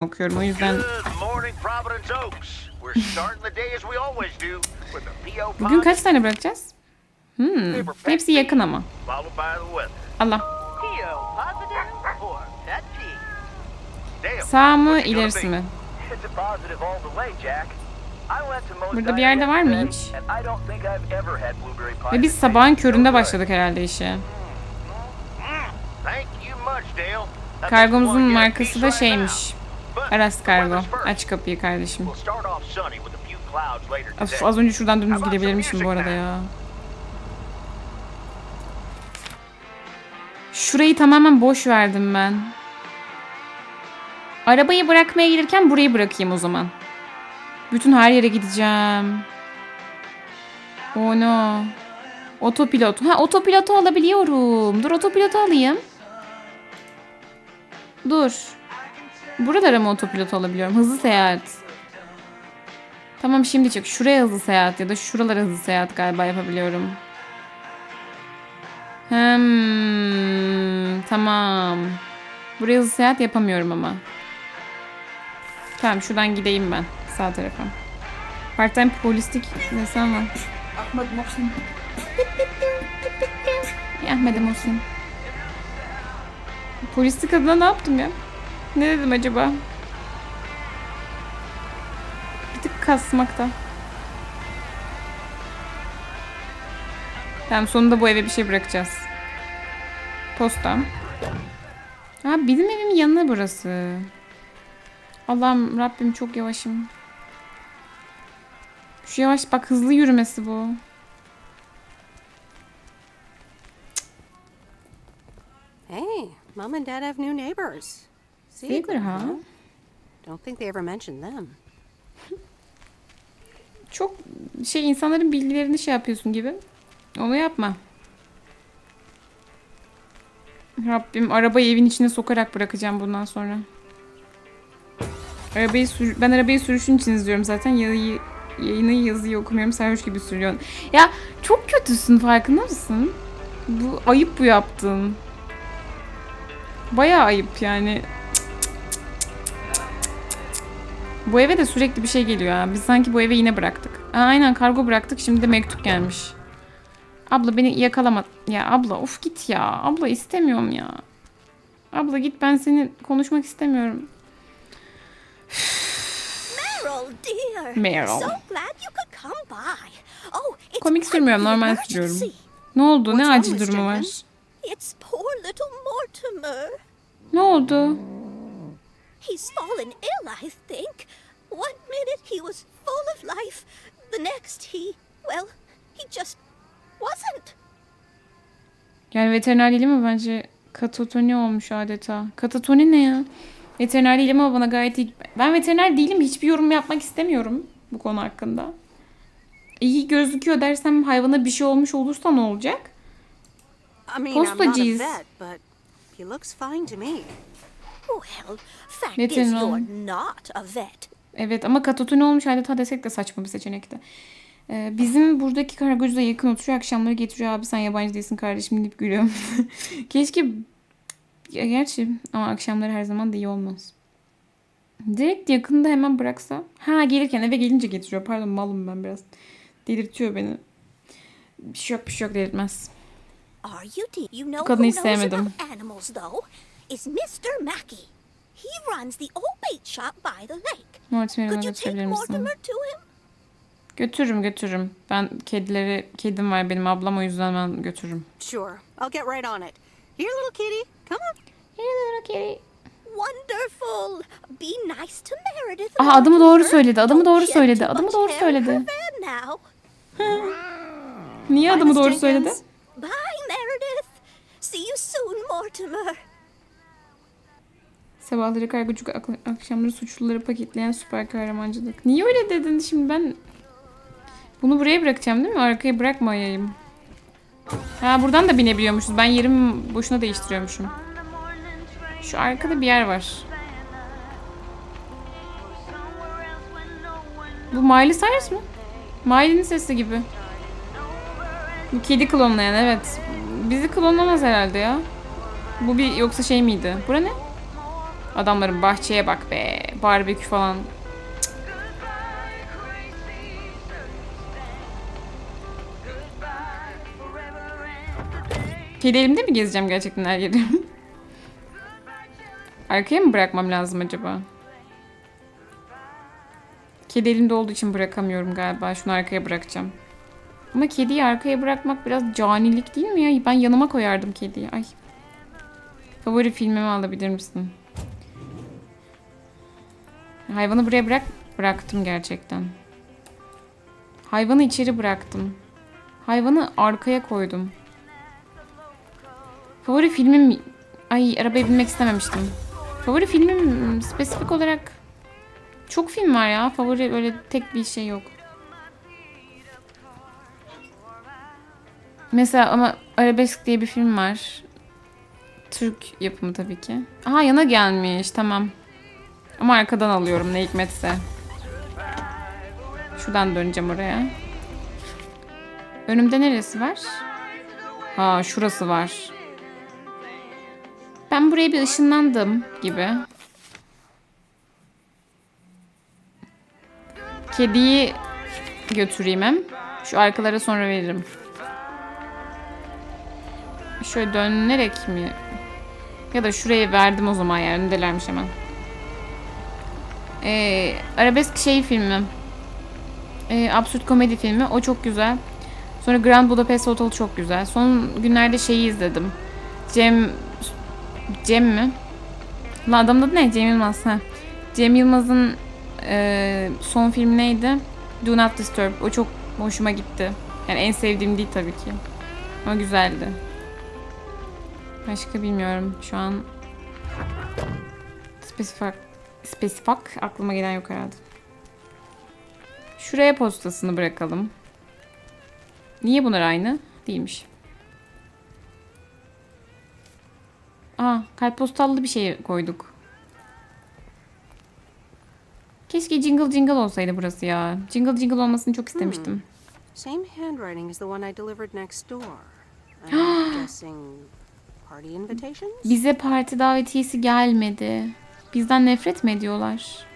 okuyorum o yüzden bugün kaç tane bırakacağız? Hmm, hepsi yakın ama. Allah. Sağ mı ilerisi mi? Burada bir yerde var mı hiç? Ve biz sabahın köründe başladık herhalde işe. Just wanna Kargomuzun markası da şeymiş. Aras Kargo. Aç kapıyı kardeşim. Of az önce şuradan dümdüz gidebilirmişim bu arada ya. Şurayı tamamen boş verdim ben. Arabayı bırakmaya gelirken burayı bırakayım o zaman. Bütün her yere gideceğim. Oh no. Otopilot. Ha otopilotu alabiliyorum. Dur otopilotu alayım. Dur. Buralara mı otopilot alabiliyorum? Hızlı seyahat. Tamam şimdi çık. Şuraya hızlı seyahat ya da şuralara hızlı seyahat galiba yapabiliyorum. Hmm, tamam. Buraya hızlı seyahat yapamıyorum ama. Tamam şuradan gideyim ben sağ tarafa. Part time polislik desem var. Ahmet Muhsin. Ya Ahmet'e olsun. Polislik adına ne yaptım ya? Ne dedim acaba? Bir tık kasmakta. Tamam sonunda bu eve bir şey bırakacağız. Posta. Ha bizim evimin yanına burası. Allah'ım Rabbim çok yavaşım. Şu yavaş bak hızlı yürümesi bu. Hey, Mom and Dad have new neighbors. Secret, huh? Don't think they ever mentioned them. Çok şey insanların bilgilerini şey yapıyorsun gibi. Onu yapma. Rabbim arabayı evin içine sokarak bırakacağım bundan sonra. Arabayı sür ben arabayı sürüşün için izliyorum zaten. Yayı, yayını yazıyı okumuyorum. Sarhoş gibi sürüyorsun. Ya çok kötüsün farkında mısın? Bu ayıp bu yaptığın. Bayağı ayıp yani. Bu eve de sürekli bir şey geliyor ha. Biz sanki bu eve yine bıraktık. Aa, aynen kargo bıraktık. Şimdi de mektup gelmiş. Abla beni yakalama. Ya abla of git ya. Abla istemiyorum ya. Abla git ben seni konuşmak istemiyorum. Meryl, dear. Meryl. So glad you could come by. Oh, it's Komik sürmüyorum normal sürüyorum. Ne oldu? Ne acil durumu var? It's poor little Mortimer. Ne oldu? He's fallen ill, I think. One minute he was full of life, the next he, well, he just wasn't. Yani veteriner değil mi? Bence katatoni olmuş adeta. Katatoni ne ya? Veteriner değilim ama bana gayet iyi. Ben veteriner değilim. Hiçbir yorum yapmak istemiyorum bu konu hakkında. İyi gözüküyor dersem hayvana bir şey olmuş olursa ne olacak? I mean, I'm not a Postacıyız. Vet, but he looks fine to me. Well, fact Veteriner is you're olm- not a vet. Evet ama katatoni olmuş adeta desek de saçma bir seçenekti. Ee, bizim buradaki kargocu da yakın oturuyor. Akşamları getiriyor abi sen yabancı değilsin kardeşim deyip gülüyorum. Keşke ya gerçi ama akşamları her zaman da iyi olmaz. Direkt yakında hemen bıraksa. Ha gelirken eve gelince getiriyor. Pardon malım ben biraz. Delirtiyor beni. Bir şey yok bir şey yok delirtmez. Know kadını hiç sevmedim. Is Mr. Mackey. He runs the old bait shop by the lake. You take götürebilir misin? Mortimer to him? Götürürüm götürürüm. Ben kedileri, kedim var benim ablam o yüzden ben götürürüm. Sure, I'll get right on it. Here, little kitty, come on. Wonderful. Be nice to Meredith. Aha, adımı doğru söyledi, adımı Don't doğru söyledi, much doğru söyledi. Niye Miss doğru söyledi? Bye, Meredith. See you soon, Mortimer. Sabahları kargocu ak- akşamları suçluları paketleyen süper kahramancılık. Niye öyle dedin şimdi ben? Bunu buraya bırakacağım değil mi? Arkaya bırakmayayım. Ha buradan da binebiliyormuşuz. Ben yerimi boşuna değiştiriyormuşum. Şu arkada bir yer var. Bu Miley Cyrus mı? Miley'nin sesi gibi. Bu kedi klonlayan evet. Bizi klonlamaz herhalde ya. Bu bir yoksa şey miydi? Bura ne? Adamların bahçeye bak be. Barbekü falan. Cık. Kedi elimde mi gezeceğim gerçekten her yeri? Arkaya mı bırakmam lazım acaba? Kedi elimde olduğu için bırakamıyorum galiba. Şunu arkaya bırakacağım. Ama kediyi arkaya bırakmak biraz canilik değil mi ya? Ben yanıma koyardım kediyi. Ay. Favori filmimi alabilir misin? Hayvanı buraya bırak. Bıraktım gerçekten. Hayvanı içeri bıraktım. Hayvanı arkaya koydum. Favori filmim... Ay arabaya binmek istememiştim. Favori filmim spesifik olarak... Çok film var ya. Favori öyle tek bir şey yok. Mesela ama Arabesk diye bir film var. Türk yapımı tabii ki. Aha yana gelmiş. Tamam. Ama arkadan alıyorum ne hikmetse. Şuradan döneceğim oraya. Önümde neresi var? Ha şurası var. Ben buraya bir ışınlandım gibi. Kediyi götüreyim hem. Şu arkalara sonra veririm. Şöyle dönerek mi? Ya da şuraya verdim o zaman yani. Öndelermiş hemen. Ee, arabesk şey filmi. Ee, absürt komedi filmi. O çok güzel. Sonra Grand Budapest Hotel çok güzel. Son günlerde şeyi izledim. Cem... Cem mi? Lan adamın adı ne? Cem Yılmaz. Ha. Cem Yılmaz'ın e, son filmi neydi? Do Not Disturb. O çok hoşuma gitti. Yani en sevdiğim değil tabii ki. Ama güzeldi. Başka bilmiyorum. Şu an spesifik spesifik aklıma gelen yok herhalde. Şuraya postasını bırakalım. Niye bunlar aynı? Değilmiş. Aa, kalp postallı bir şey koyduk. Keşke jingle jingle olsaydı burası ya. Jingle jingle olmasını çok istemiştim. Same handwriting as the one I delivered next door. I'm guessing party invitations? Bize parti davetiyesi gelmedi. Bizden nefret mi ediyorlar?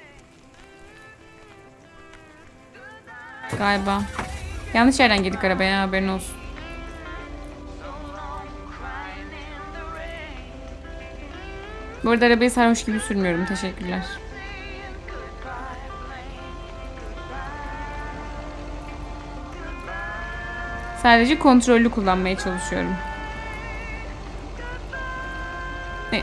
Galiba. Yanlış yerden girdik arabaya haberin olsun. Bu arada arabayı sarhoş gibi sürmüyorum. Teşekkürler. Sadece kontrollü kullanmaya çalışıyorum. Ne?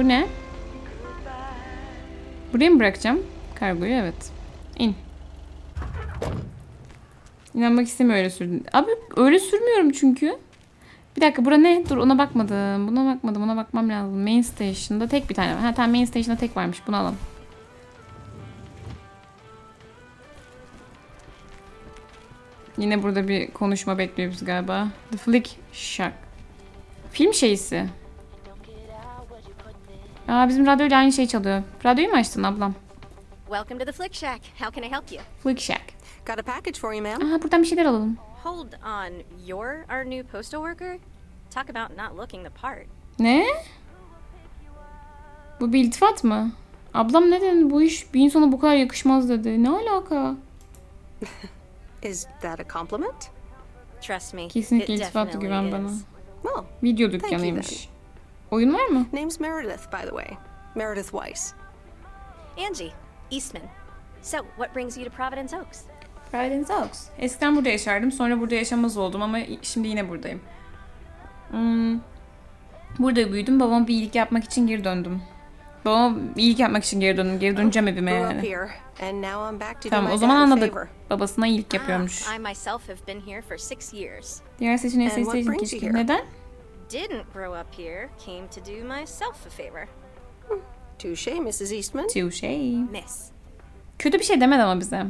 Bu ne? Buraya mı bırakacağım? Kargoyu evet. İn. İnanmak istemiyorum öyle sürdün. Abi öyle sürmüyorum çünkü. Bir dakika bura ne? Dur ona bakmadım. Buna bakmadım. Ona bakmam lazım. Main Station'da tek bir tane var. Ha tamam Main Station'da tek varmış. Bunu alalım. Yine burada bir konuşma bekliyoruz galiba. The Flick Shack. Film şeysi. Aa bizim radyoyla aynı şey çalıyor. Radyoyu mu açtın ablam? Welcome to the Flick Shack. How can I help you? Flick Shack. Got a package for you, ma'am. Aha buradan bir şeyler alalım. Hold on, you're our new postal worker? Talk about not looking the part. Ne? Bu bir iltifat mı? Ablam neden bu iş bir insana bu kadar yakışmaz dedi. Ne alaka? Is that a compliment? Trust me, Kesinlikle iltifatı güven bana. Well, Video you dükkanıymış. Oyun var mı? name's Meredith, by the way. Meredith Weiss. Angie, Eastman. So, what brings you to Providence Oaks? Providence Oaks. Eskiden burada yaşardım. Sonra burada yaşamaz oldum ama şimdi yine buradayım. Hmm. Burada büyüdüm. Babama bir iyilik yapmak için geri döndüm. Babama bir iyilik yapmak için geri döndüm. Geri döneceğim evime yani. here, and now I'm back to do Tamam o zaman anladık. favor. Babasına iyilik yapıyormuş. I myself have been here for six years. Diğer seçeneği And what seçseydim brings you keşke. here? Neden? Didn't grow up here, came to do myself a favor. Touche, Mrs. Eastman. Touché. Miss. Kötü bir şey demedi ama bize.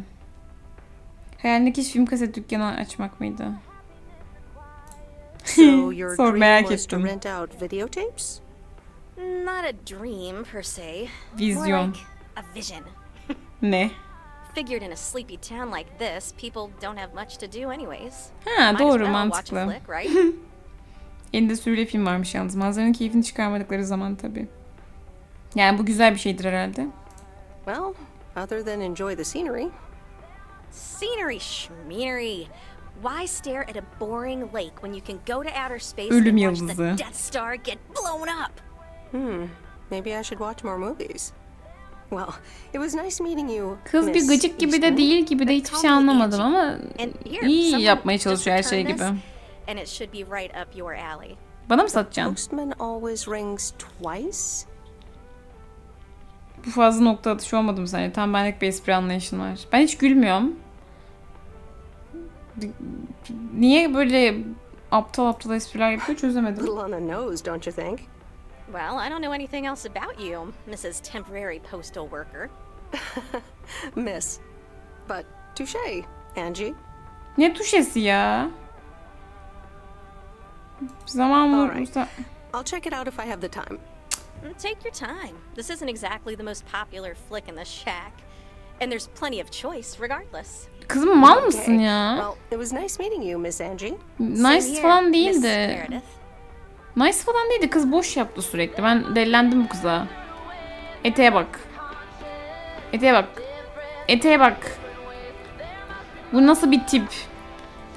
Hayalindeki film kaset dükkanı açmak mıydı? So your Sor, dream merak was to rent out videotapes? Not a dream per se. Vizyon. like a vision. Ne? Figured in a sleepy town like this, people don't have much to do anyways. Ha Might as doğru well watch a mantıklı. flick, right? Elinde sürüyle film varmış yalnız. Manzaranın keyfini çıkarmadıkları zaman tabii. Yani bu güzel bir şeydir herhalde. Well, other than enjoy the scenery. Scenery schmeanery. Why stare at a boring lake when you can go to outer space Ölüm and watch yıldızı. the Death Star get blown up? Hmm, maybe I should watch more movies. Well, it was nice meeting you. Kız bir Miss gıcık gibi de Eastman. değil gibi de hiçbir şey anlamadım ama And here, iyi someone yapmaya çalışıyor her şey returned gibi. this, And it should be right up your alley. Bana mı satacaksın? Postman always rings twice. Bu fazla nokta atışı olmadı mı sence? Tam benlik bir espri anlayışın var. Ben hiç gülmüyorum. Niye böyle aptal aptal espriler yapıyor çözemedim. Little on the nose, don't you think? Well, I don't know anything else about you, Mrs. Temporary Postal Worker. Miss. But touche, Angie. Ne tuşesi ya? Zaman Alright. bulursa... I'll check it out if I have the time. Take your time. This isn't exactly the most popular flick in the shack. And there's plenty of choice regardless. Kızım mal mısın ya? Well, it was nice meeting you, Miss Angie. Nice here, falan değildi. Nice falan değildi. Kız boş yaptı sürekli. Ben delilendim bu kıza. Eteğe bak. Eteğe bak. Eteğe bak. Bu nasıl bir tip?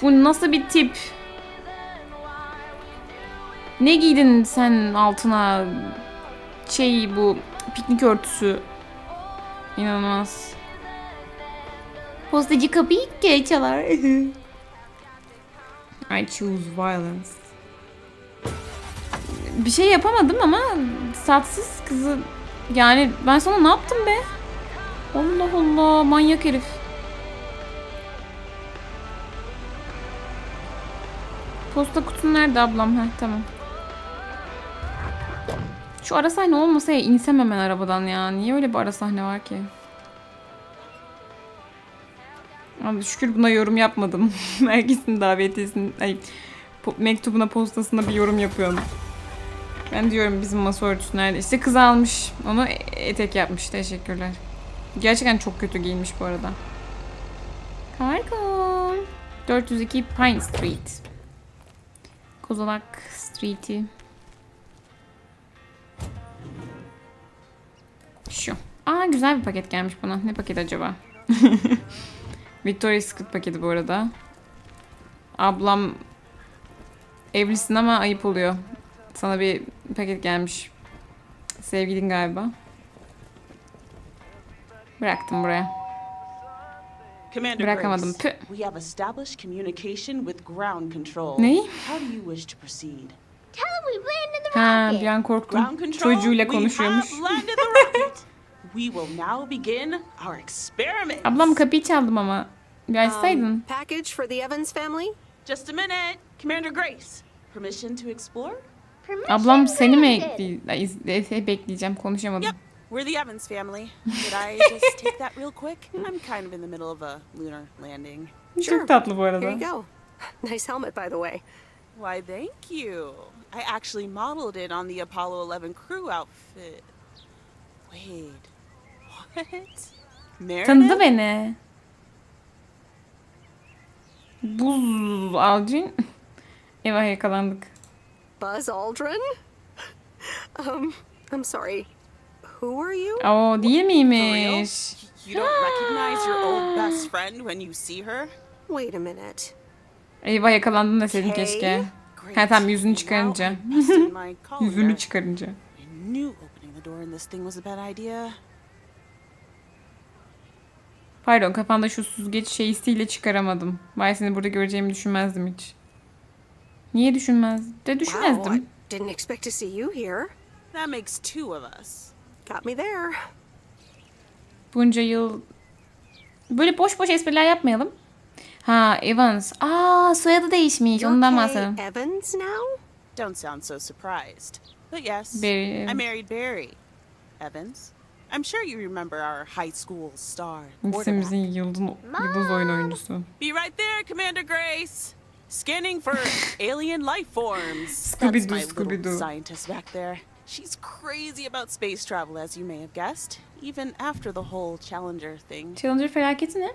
Bu nasıl bir tip? Ne giydin sen altına? Şey bu piknik örtüsü. İnanılmaz. Postacı kapıyı ilk çalar. I choose violence bir şey yapamadım ama tatsız kızı yani ben sana ne yaptım be? Allah Allah manyak herif. Posta kutun nerede ablam? Heh tamam. Şu ara sahne olmasa ya insem hemen arabadan ya. Niye öyle bir ara sahne var ki? Abi şükür buna yorum yapmadım. Herkesin davetiyesini, ay, po- mektubuna postasına bir yorum yapıyorum. Ben diyorum bizim masa örtüsü nerede? İşte kız almış. Onu e- etek yapmış. Teşekkürler. Gerçekten çok kötü giyinmiş bu arada. Kargo. 402 Pine Street. Kozolak Street'i. Aa güzel bir paket gelmiş bana. Ne paket acaba? Victoria's Secret paketi bu arada. Ablam evlisin ama ayıp oluyor. Sana bir paket gelmiş. Sevgilin galiba. Bıraktım buraya. Commander Bırakamadım. Tüh. we have established communication with ground control. Ne? How do you wish to proceed? Tell him we landed in the Ha bir an korktum. Çocuğuyla konuşuyormuş. we will now begin our experiment. Ablam kapıyı çaldım ama. Bir açsaydın. Um, package for the Evans family? Just a minute. Commander Grace, permission to explore? Permission Ablam seni mi granted. ekleyeceğim? Şey bekleyeceğim. Konuşamadım. Yep, we're the Evans family. Did I just take that real quick? I'm kind of in the middle of a lunar landing. Çok tatlı bu Here arada. you go. Nice helmet, by the way. Why, thank you. I actually modeled it on the Apollo 11 crew outfit. Wait? Tanıdı beni. Buz alcın. Eyvah yakalandık. Buzz Aldrin? um, I'm sorry. Who are you? Oo değil miymiş? You don't recognize your old best friend when you see her? Wait a minute. Eyvah yakalandın deseydin keşke. Ha tamam yüzünü çıkarınca. Yüzünü çıkarınca. I knew opening the door in this thing was a bad idea. Pardon kafanda şu süzgeç şeysiyle çıkaramadım. Vay seni burada göreceğimi düşünmezdim hiç. Niye düşünmez? De Wow, I düşünmezdim. didn't expect to see you here. That makes two of us. Got me there. Bunca yıl... Böyle boş boş espriler yapmayalım. Ha Evans. Aa soyadı değişmiş. You're Ondan Kay bahsedelim. Evans now? Don't sound so surprised. But yes, Barry. I married Barry. Evans. I'm sure you remember our high school star. İkimizin yıldız, yıldız oyun oyuncusu. Be right there, Commander Grace. Scanning for alien life forms. Scooby-Doo, That's my little Scooby-Doo. scientist back there. She's crazy about space travel, as you may have guessed, even after the whole Challenger thing. Challenger felaketi ne?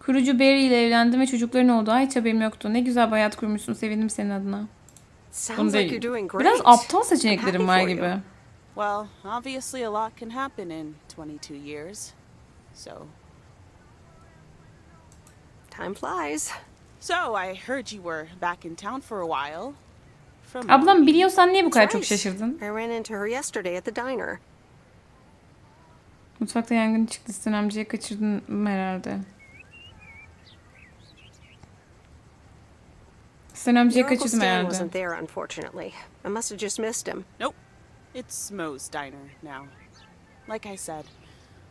Kurucu Barry ile evlendim ve çocukların oldu. Ay hiç haberim yoktu. Ne güzel bir hayat kurmuşsun. Sevindim senin adına. Bunu Sounds like değil. you're doing great. Biraz aptal I'm seçeneklerim var gibi. Well, obviously a lot can happen in 22 years. So, Time flies. so I heard you were back in town for a while. From Ablam biliyorsan niye bu kadar That's çok şaşırdın? I ran into her yesterday at the diner. Mutfakta yangın çıktı. Sen amcayı kaçırdın herhalde. Sen amcayı Your Uncle kaçırdın Stan herhalde. wasn't there, unfortunately. I must have just missed him. Nope. It's Moe's diner now. Like I said,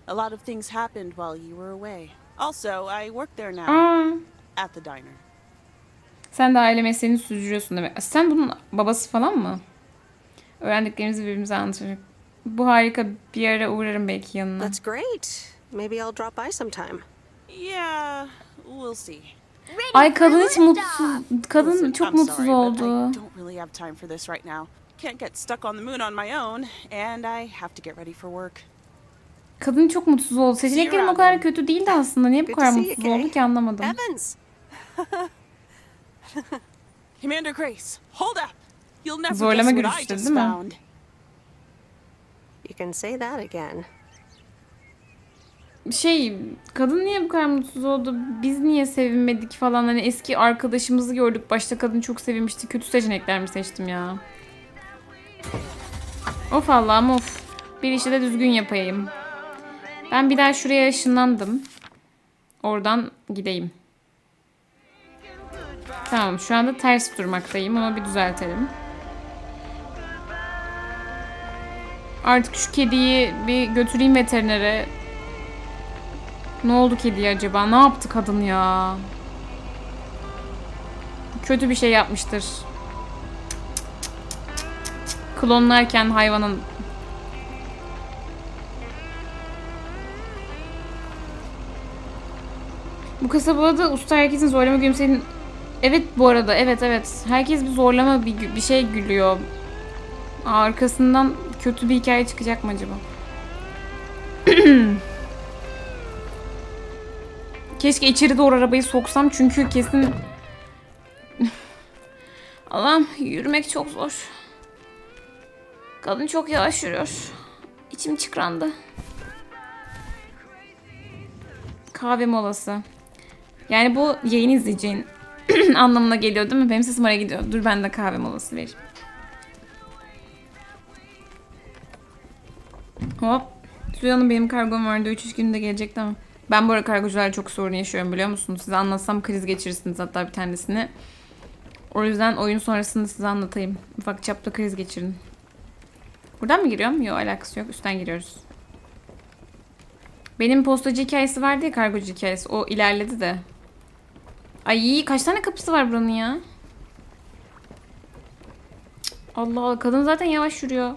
a lot of things happened while you were away. Also, I work there now Aa, at the diner. sen de aile mesleğini sürdürüyorsun demek. Sen bunun babası falan mı? Öğrendiklerimizi birbirimize anlatacak. Bu harika. Bir ara uğrarım belki yanına. That's great. Maybe I'll drop by sometime. Yeah, we'll see. Ay kadın hiç mutsuz. Kadın çok I'm mutsuz sorry, but oldu. I don't really have time for this right now. Can't get stuck on the moon on my own, and I have to get ready for work. Kadın çok mutsuz oldu. Seçeneklerim o kadar kötü değildi aslında. Niye bu kadar mutsuz oldu ki anlamadım. Evans! Commander Grace, hold up! You'll never Zorlama just değil mi? You can say that again. Şey kadın niye bu kadar mutsuz oldu? Biz niye sevinmedik falan. Hani eski arkadaşımızı gördük. Başta kadın çok sevinmişti. Kötü seçenekler mi seçtim ya? Of Allah'ım of. Bir işi de düzgün yapayım. Ben bir daha şuraya ışınlandım. Oradan gideyim. Tamam şu anda ters durmaktayım. Onu bir düzeltelim. Artık şu kediyi bir götüreyim veterinere. Ne oldu kediye acaba? Ne yaptı kadın ya? Kötü bir şey yapmıştır. Klonlarken hayvanın Bu kasabada usta herkesin zorlama gülümseyin. Evet bu arada evet evet. Herkes bir zorlama bir, bir şey gülüyor. Arkasından kötü bir hikaye çıkacak mı acaba? Keşke içeri doğru arabayı soksam çünkü kesin... Allah'ım yürümek çok zor. Kadın çok yavaş yürüyor. İçim çıkrandı. Kahve molası. Yani bu yayın izleyeceğin anlamına geliyor değil mi? Benim sesim oraya gidiyor. Dur ben de kahve molası vereyim. Hop. Suya'nın benim kargom vardı. 3-3 günde gelecekti ama. Ben bu ara kargocularla çok sorun yaşıyorum biliyor musunuz? Size anlatsam kriz geçirirsiniz hatta bir tanesini. O yüzden oyun sonrasında size anlatayım. Ufak çapta kriz geçirin. Buradan mı giriyorum? Yok alakası yok. Üstten giriyoruz. Benim postacı hikayesi vardı ya kargocu hikayesi. O ilerledi de. Ay kaç tane kapısı var buranın ya? Allah Allah kadın zaten yavaş yürüyor.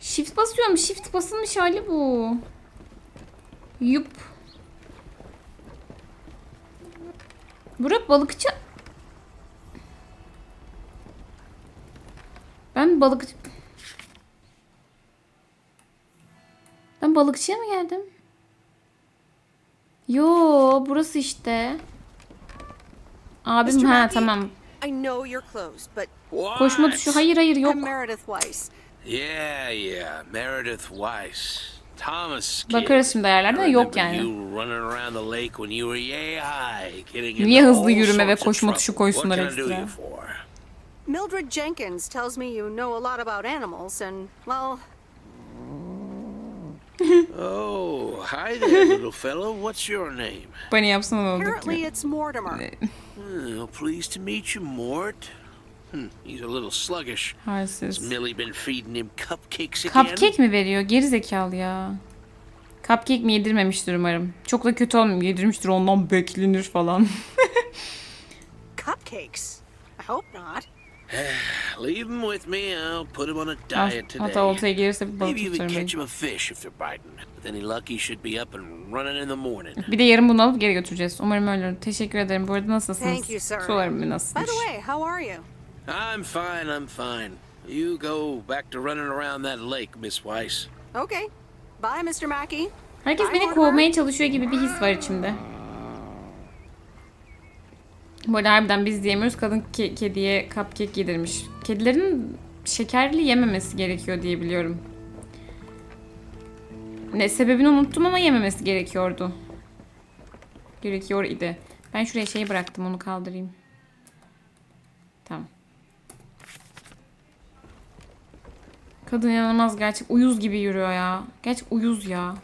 Shift basıyorum. Shift basılmış hali bu. Yup. Burak balıkçı. Ben balıkçı... Ben balıkçıya mı geldim? Yo burası işte. Abim Mr. ha tamam. I know you're closed, but Koşma tuşu hayır hayır yok. I'm Meredith Weiss. Yeah, yeah, Meredith Weiss. Thomas. Bakarız şimdi ayarlardan I yok yani. Niye hızlı yürüme ve koşma tuşu koysunlar ekstra? Mildred Jenkins tells me you know a lot about animals, and, well, Oh, hi there, little fellow. What's your name? Bani yapsana ne oldu apparently ki? it's Mortimer. Oh, pleased to meet you, Mort. Hmm, he's a little sluggish. Has Halsiz. Millie been feeding him cupcakes again? Cupcake mi veriyor? Geri zekalı ya. Cupcake mi yedirmemiştir umarım. Çok da kötü olmuyor. Yedirmiştir ondan beklenir falan. Cupcakes? I hope not. Leave him with me. I'll put him on a diet today. Hatta oltaya gelirse bir balık Maybe even tutarım. catch him a fish if they're biting. With any luck, he should be up and running in the morning. Bir de yarın bunu alıp geri götüreceğiz. Umarım öyle olur. Teşekkür ederim. Bu arada nasılsınız? Thank you, sir. Sorarım bir By nasılmış. the way, how are you? I'm fine, I'm fine. You go back to running around that lake, Miss Weiss. Okay. Bye, Mr. Mackey. Herkes beni kovmaya çalışıyor gibi bir his var içimde. Arada harbiden biz diyemiyoruz. Kadın ke- kediye cupcake yedirmiş. Kedilerin şekerli yememesi gerekiyor diye biliyorum. Ne sebebini unuttum ama yememesi gerekiyordu. Gerekiyor idi. Ben şuraya şeyi bıraktım onu kaldırayım. Tamam. Kadın inanılmaz gerçek. Uyuz gibi yürüyor ya. Gerçek uyuz ya.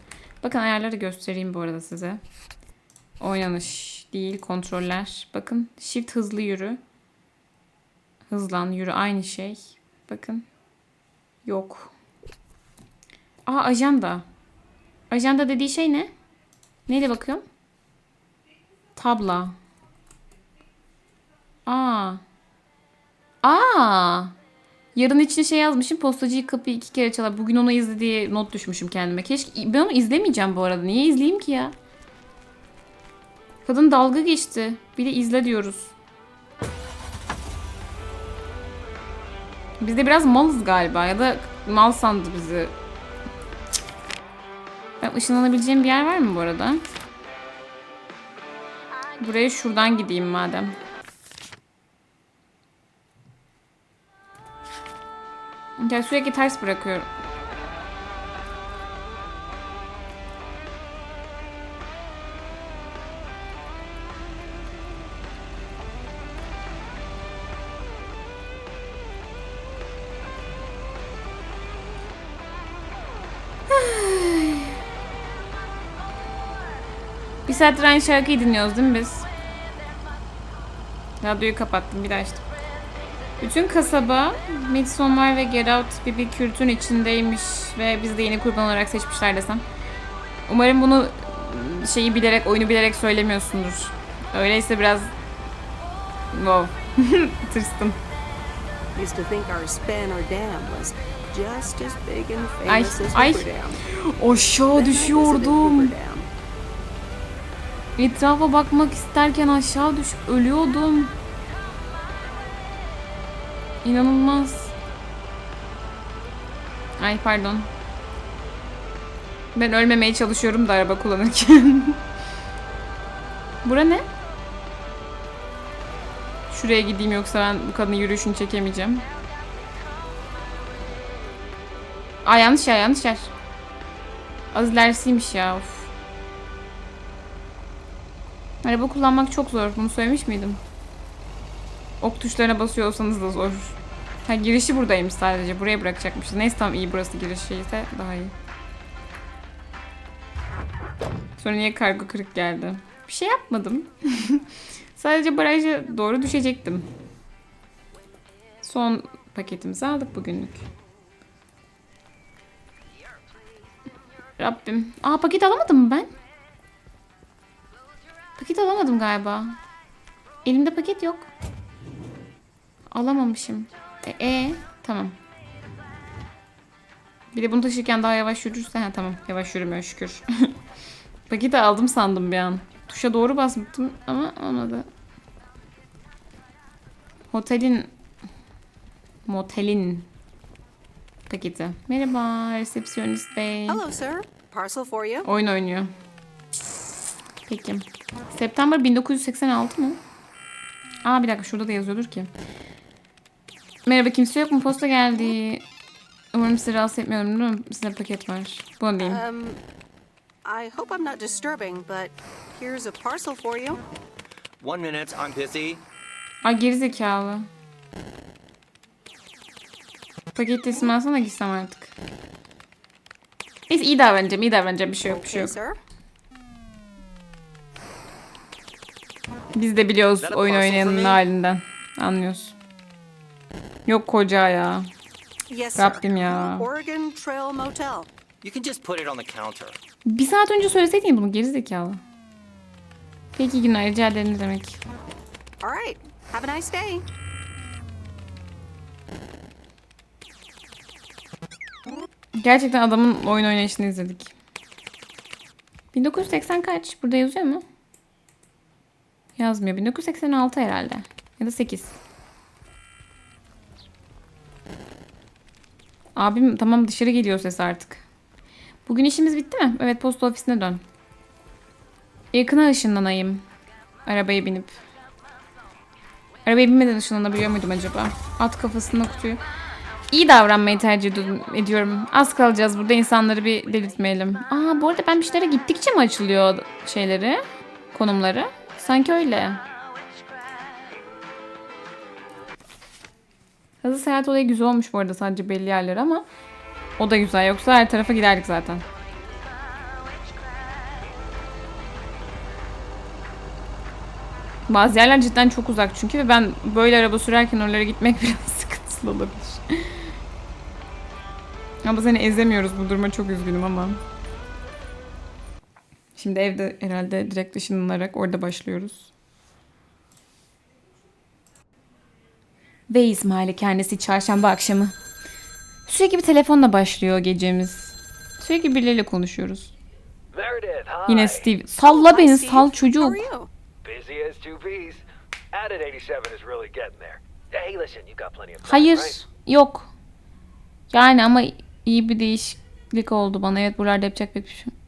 Bakın ayarları göstereyim bu arada size. Oynanış değil kontroller. Bakın shift hızlı yürü. Hızlan yürü aynı şey. Bakın. Yok. Aa ajanda. Ajanda dediği şey ne? Neyle bakıyorum? Tabla. Aa. Aa. Yarın için şey yazmışım. Postacıyı kapıyı iki kere çalar. Bugün onu izle diye not düşmüşüm kendime. Keşke ben onu izlemeyeceğim bu arada. Niye izleyeyim ki ya? Kadın dalga geçti. Bir de izle diyoruz. Biz de biraz malız galiba ya da mal sandı bizi. Ben ışınlanabileceğim bir yer var mı bu arada? Buraya şuradan gideyim madem. Ya sürekli ters bırakıyorum. Saattir aynı şarkıyı dinliyoruz değil mi biz? Radyoyu kapattım bir de açtım. Bütün kasaba Midsommar ve Get Out bir, bir kürtün içindeymiş ve biz de yeni kurban olarak seçmişler desem. Umarım bunu şeyi bilerek, oyunu bilerek söylemiyorsundur. Öyleyse biraz... Wow. Tırstım. Ay, ay. Dam. Aşağı düşüyordum. Etrafa bakmak isterken aşağı düşüp ölüyordum. İnanılmaz. Ay pardon. Ben ölmemeye çalışıyorum da araba kullanırken. Bura ne? Şuraya gideyim yoksa ben bu kadının yürüyüşünü çekemeyeceğim. Aa yanlış yer yanlış yer. Az ilerisiymiş ya of. Araba kullanmak çok zor. Bunu söylemiş miydim? Ok tuşlarına basıyor olsanız da zor. Ha girişi buradaymış sadece. Buraya bırakacakmışız. Neyse tamam iyi burası girişi ise daha iyi. Sonra niye kargo kırık geldi? Bir şey yapmadım. sadece baraja doğru düşecektim. Son paketimizi aldık bugünlük. Rabbim. Aa paket alamadım mı ben? Paket alamadım galiba. Elimde paket yok. Alamamışım. E, e, tamam. Bir de bunu taşırken daha yavaş yürürse ha tamam yavaş yürümüyor şükür. Paketi aldım sandım bir an. Tuşa doğru basmıştım ama olmadı. Otelin motelin paketi. Merhaba resepsiyonist bey. Hello, sir. Parcel for you. Oyun oynuyor. Peki. September 1986 mı? Aa bir dakika şurada da yazıyordur ki. Merhaba kimse yok mu? Posta geldi. Umarım sizi rahatsız etmiyorum değil mi? Size paket var. Bunu diyeyim. Um, I hope I'm not disturbing, but here's a parcel for you. One minute, I'm busy. Ay gerizekalı. Paket teslim alsana gitsem artık. Neyse iyi davranacağım, iyi davranacağım. Bir şey yok, bir şey Okay, yok. sir. Biz de biliyoruz oyun oynayanın halinden. Anlıyoruz. Yok koca ya. Yes, sir. Rabbim ya. Oregon Trail Motel. You can just put it on the counter. Bir saat önce söyleseydin bunu gerizekalı. Peki günler rica ederim ne demek. All right. Have a nice day. Gerçekten adamın oyun oynayışını izledik. 1980 kaç? Burada yazıyor mu? Yazmıyor. 1986 herhalde. Ya da 8. Abim tamam dışarı geliyor ses artık. Bugün işimiz bitti mi? Evet posta ofisine dön. Yakına ışınlanayım. Arabaya binip. Arabaya binmeden ışınlanabiliyor muydum acaba? At kafasına kutuyu. İyi davranmayı tercih ediyorum-. Az kalacağız burada insanları bir delirtmeyelim. Aa bu arada ben bir şeylere gittikçe mi açılıyor şeyleri? Konumları? Sanki öyle. Hızlı seyahat olayı güzel olmuş bu arada sadece belli yerler ama o da güzel. Yoksa her tarafa giderdik zaten. Bazı yerler cidden çok uzak çünkü ve ben böyle araba sürerken oralara gitmek biraz sıkıntılı olabilir. Ama seni ezemiyoruz bu duruma çok üzgünüm ama. Şimdi evde herhalde direkt ışınlanarak orada başlıyoruz. Veys Malikanesi çarşamba akşamı. Sürekli bir telefonla başlıyor gecemiz. Sürekli birileriyle konuşuyoruz. Yine Steve. Salla beni sal çocuk. are you? Busy as two peas. Added 87 is really getting there. Hey, listen, you got plenty of time, Hayır yok. Yani ama iyi bir değişiklik oldu bana. Evet buralarda yapacak pek bir şey.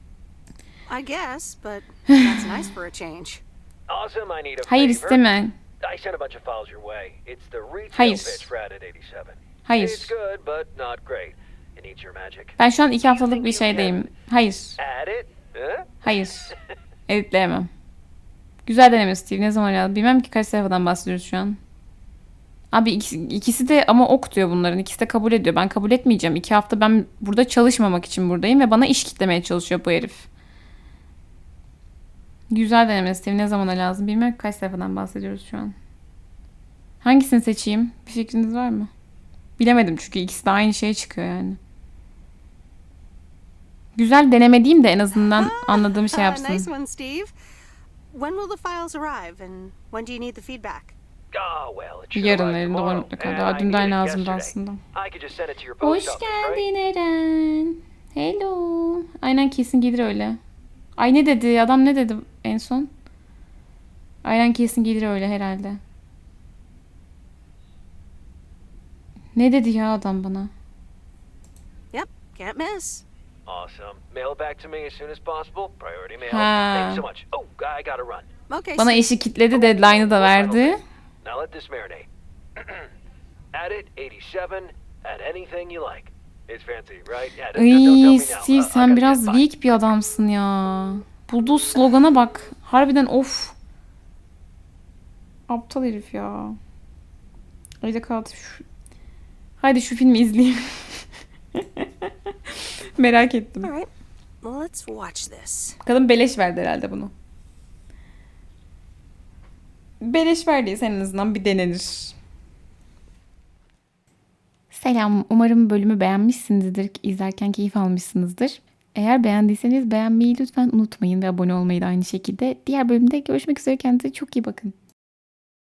I guess, but that's nice for a change. Awesome, I need a Hayır favor. isteme. I sent a bunch of files your way. It's the retail Hayır. pitch for Added 87. Hayır. It's good, but not great. It needs your magic. Ben şu an iki haftalık bir şeydeyim. Hayır. Add it? Huh? Hayır. Editleyemem. Güzel deneme Steve. Ne zaman ya? Bilmem ki kaç sayfadan bahsediyoruz şu an. Abi ikisi, ikisi de ama ok diyor bunların. İkisi de kabul ediyor. Ben kabul etmeyeceğim. İki hafta ben burada çalışmamak için buradayım ve bana iş kitlemeye çalışıyor bu herif. Güzel deneme Steve. Ne zamana lazım? Bilmem ki kaç sayfadan bahsediyoruz şu an. Hangisini seçeyim? Bir fikriniz var mı? Bilemedim çünkü ikisi de aynı şeye çıkıyor yani. Güzel deneme diyeyim de en azından anladığım şey Ah, yapsın. nice one, Steve. When will the files arrive, and when do you need the feedback? Should Yarın elinde var mutlaka. Daha dünden lazımdı aslında. Hoş geldin Eren. Hello. Aynen kesin gelir öyle. Ay ne dedi? Adam ne dedi en son? Aynen kesin gelir öyle herhalde. Ne dedi ya adam bana? Yep, can't miss. Awesome. Mail back to me as soon as possible. Priority mail. Ha. Thanks so much. Oh, I gotta run. Okay, Bana işi kitledi deadline'ı da verdi. Now let this marinate. add it 87. Add anything you like. It's fancy, right? Ay. Steve Uh, sen biraz weak bir adamsın ya. Bulduğu slogana bak. Harbiden of. Aptal herif ya. Haydi kaldı şu. Haydi şu filmi izleyeyim. Merak ettim. Right, well, let's watch this. Kadın beleş verdi herhalde bunu. Beleş verdiyse en azından bir denenir. Selam. Umarım bölümü beğenmişsinizdir. İzlerken keyif almışsınızdır. Eğer beğendiyseniz beğenmeyi lütfen unutmayın ve abone olmayı da aynı şekilde. Diğer bölümde görüşmek üzere. Kendinize çok iyi bakın.